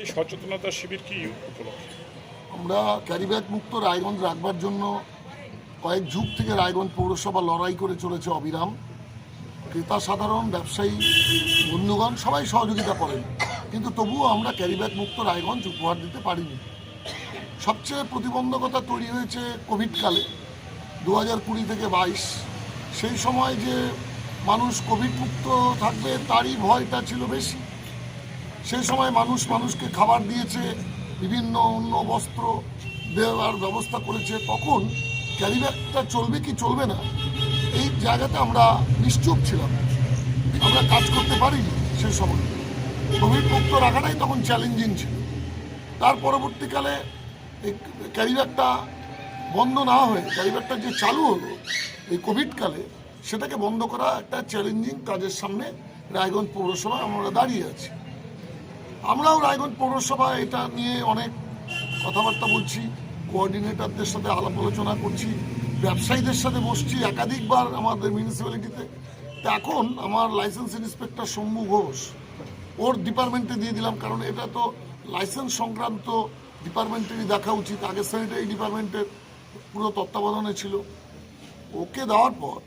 এই সচেতনতা শিবির কি উপলক্ষে? আমরা ক্যারিব্যাগ মুক্ত রায়গঞ্জ রাখবার জন্য কয়েক যুগ থেকে রায়গঞ্জ পৌরসভা লড়াই করে চলেছে অবিরাম। ক্রেতা, সাধারণ, ব্যবসায়ী, বন্ধুগণ সবাই সহযোগিতা করেন। কিন্তু তবুও আমরা ক্যারিব্যাগ মুক্ত রায়গঞ্জ উপহার দিতে পারিনি। সবচেয়ে প্রতিবন্ধকতা তৈরি হয়েছে কোভিডকালে দু হাজার কুড়ি থেকে বাইশ। সেই সময় যে মানুষ কোভিড মুক্ত থাকবে, তারই ভয়টা ছিল বেশি। সেই সময় মানুষ মানুষকে খাবার দিয়েছে, বিভিন্ন অন্য বস্ত্র দেওয়ার ব্যবস্থা করেছে। তখন ক্যারিব্যাগটা চলবে কি চলবে না, এই জায়গাতে আমরা নিশ্চুপ ছিলাম। আমরা কাজ করতে পারিনি সেই সময়। কোভিড মুক্ত রাখাটাই তখন চ্যালেঞ্জিং ছিল। তার পরবর্তীকালে এই ক্যারিব্যাগটা বন্ধ না হয়ে, ক্যারিব্যাগটা যে চালু হলো এই কোভিডকালে সেটাকে বন্ধ করা একটা চ্যালেঞ্জিং কাজের সামনে রায়গঞ্জ পৌরসভায় আমরা দাঁড়িয়ে আছি। আমরাও রায়গঞ্জ পৌরসভা এটা নিয়ে অনেক কথাবার্তা বলছি কোঅর্ডিনেটরদের সাথে আলাপ আলোচনা করছি, ব্যবসায়ীদের সাথে বসছি, একাধিকবার আমাদের মিউনিসিপ্যালিটিতে তা এখন আমার লাইসেন্স ইন্সপেক্টর শম্ভু ঘোষ, ওর ডিপার্টমেন্টে দিয়ে দিলাম, কারণ এটা তো লাইসেন্স সংক্রান্ত ডিপার্টমেন্টেরই দেখা উচিত। আগে স্যানিটারি ডিপার্টমেন্টের পুরো তত্ত্বাবধানে ছিল। ওকে দেওয়ার পর,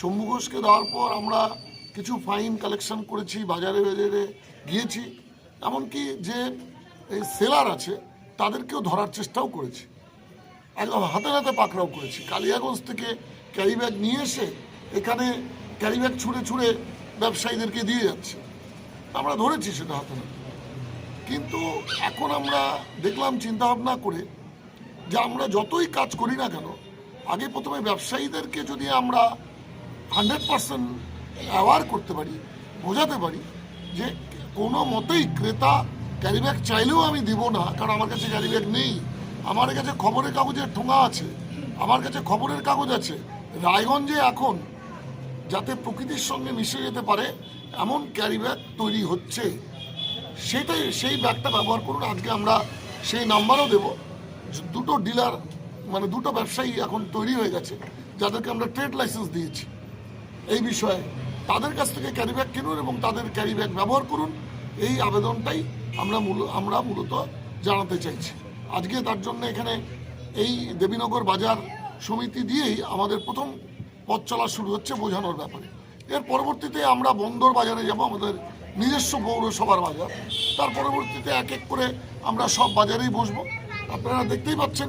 শম্ভু ঘোষকে দেওয়ার পর আমরা কিছু ফাইন কালেকশন করেছি বাজারে বাজারে গিয়েছি। এমনকি যে এই সেলার আছে, তাদেরকেও ধরার চেষ্টাও করেছি। একদম হাতে হাতে পাকড়াও করেছি। কালিয়াগঞ্জ থেকে ক্যারি ব্যাগ নিয়ে এসে এখানে ক্যারি ব্যাগ ছুঁড়ে ছুঁড়ে ব্যবসায়ীদেরকে দিয়ে যাচ্ছে। আমরা ধরেছি সেটা হাতে হাতে কিন্তু এখন আমরা দেখলাম চিন্তা ভাবনা করে যে আমরা যতই কাজ করি না কেন, আগে প্রথমে ব্যবসায়ীদেরকে যদি আমরা হান্ড্রেড পার্সেন্ট অ্যাওয়ার করতে পারি, বোঝাতে পারি যে কোনো মতেই ক্রেতা ক্যারিব্যাগ চাইলেও আমি দিব না, কারণ আমার কাছে ক্যারিব্যাগ নেই। আমার কাছে খবরের কাগজের ঠোঙা আছে, আমার কাছে খবরের কাগজ আছে। রায়গঞ্জে এখন যাতে প্রকৃতির সঙ্গে মিশে যেতে পারে, এমন ক্যারিব্যাগ তৈরি হচ্ছে। সেটাই, সেই ব্যাগটা ব্যবহার করুন, আজকে আমরা সেই নাম্বারও দেব। দুটো ডিলার মানে দুটো ব্যবসায়ী এখন তৈরি হয়ে গেছে, যাদেরকে আমরা ট্রেড লাইসেন্স দিয়েছি। এই বিষয়ে তাদের কাছ থেকে ক্যারি ব্যাগ কিনুন এবং তাদের ক্যারি ব্যাগ ব্যবহার করুন। এই আবেদনটাই আমরা মূল আমরা মূলত জানাতে চাইছি। আজকে তার জন্য এখানে এই দেবীনগর বাজার সমিতি দিয়েই আমাদের প্রথম পথ চলা শুরু হচ্ছে বোঝানোর ব্যাপারে। এর পরবর্তীতে আমরা বন্দর বাজারে যাব, আমাদের নিজস্ব পৌরসভার বাজার। তার পরবর্তীতে এক এক করে আমরা সব বাজারেই বসবো। আপনারা দেখতেই পাচ্ছেন,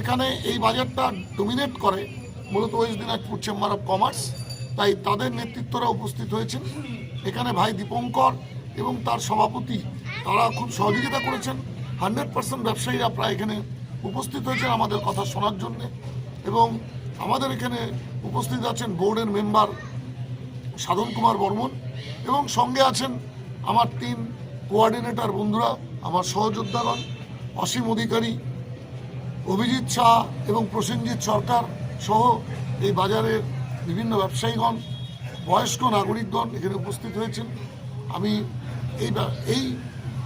এখানে এই বাজারটা ডোমিনেট করে মূলত west Dinajpur chamber of commerce তাই তাদের নেতৃত্বরা উপস্থিত হয়েছেন। এখানে ভাই দীপঙ্কর এবং তার সভাপতি, তারা খুব সহযোগিতা করেছেন। হান্ড্রেড পার্সেন্ট ব্যবসায়ীরা প্রায় এখানে উপস্থিত হয়েছেন আমাদের কথা শোনার জন্য এবং আমাদের এখানে উপস্থিত আছেন বোর্ডের মেম্বার সাধন কুমার বর্মন এবং সঙ্গে আছেন আমার তিন কোঅর্ডিনেটর বন্ধুরা, আমার সহযোদ্ধাগণ অসীম অধিকারী অভিজিৎ শাহ এবং প্রসেনজিৎ সরকার সহ এই বাজারের বিভিন্ন ব্যবসায়ীগণ, বয়স্ক নাগরিকগণ এখানে উপস্থিত হয়েছেন। আমি এই এই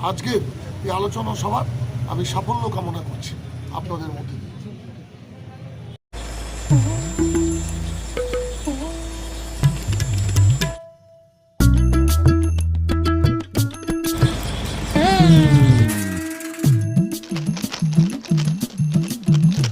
আজকের এই আলোচনা সভার আমি সাফল্য কামনা করছি আপনাদের মধ্যে দিয়ে।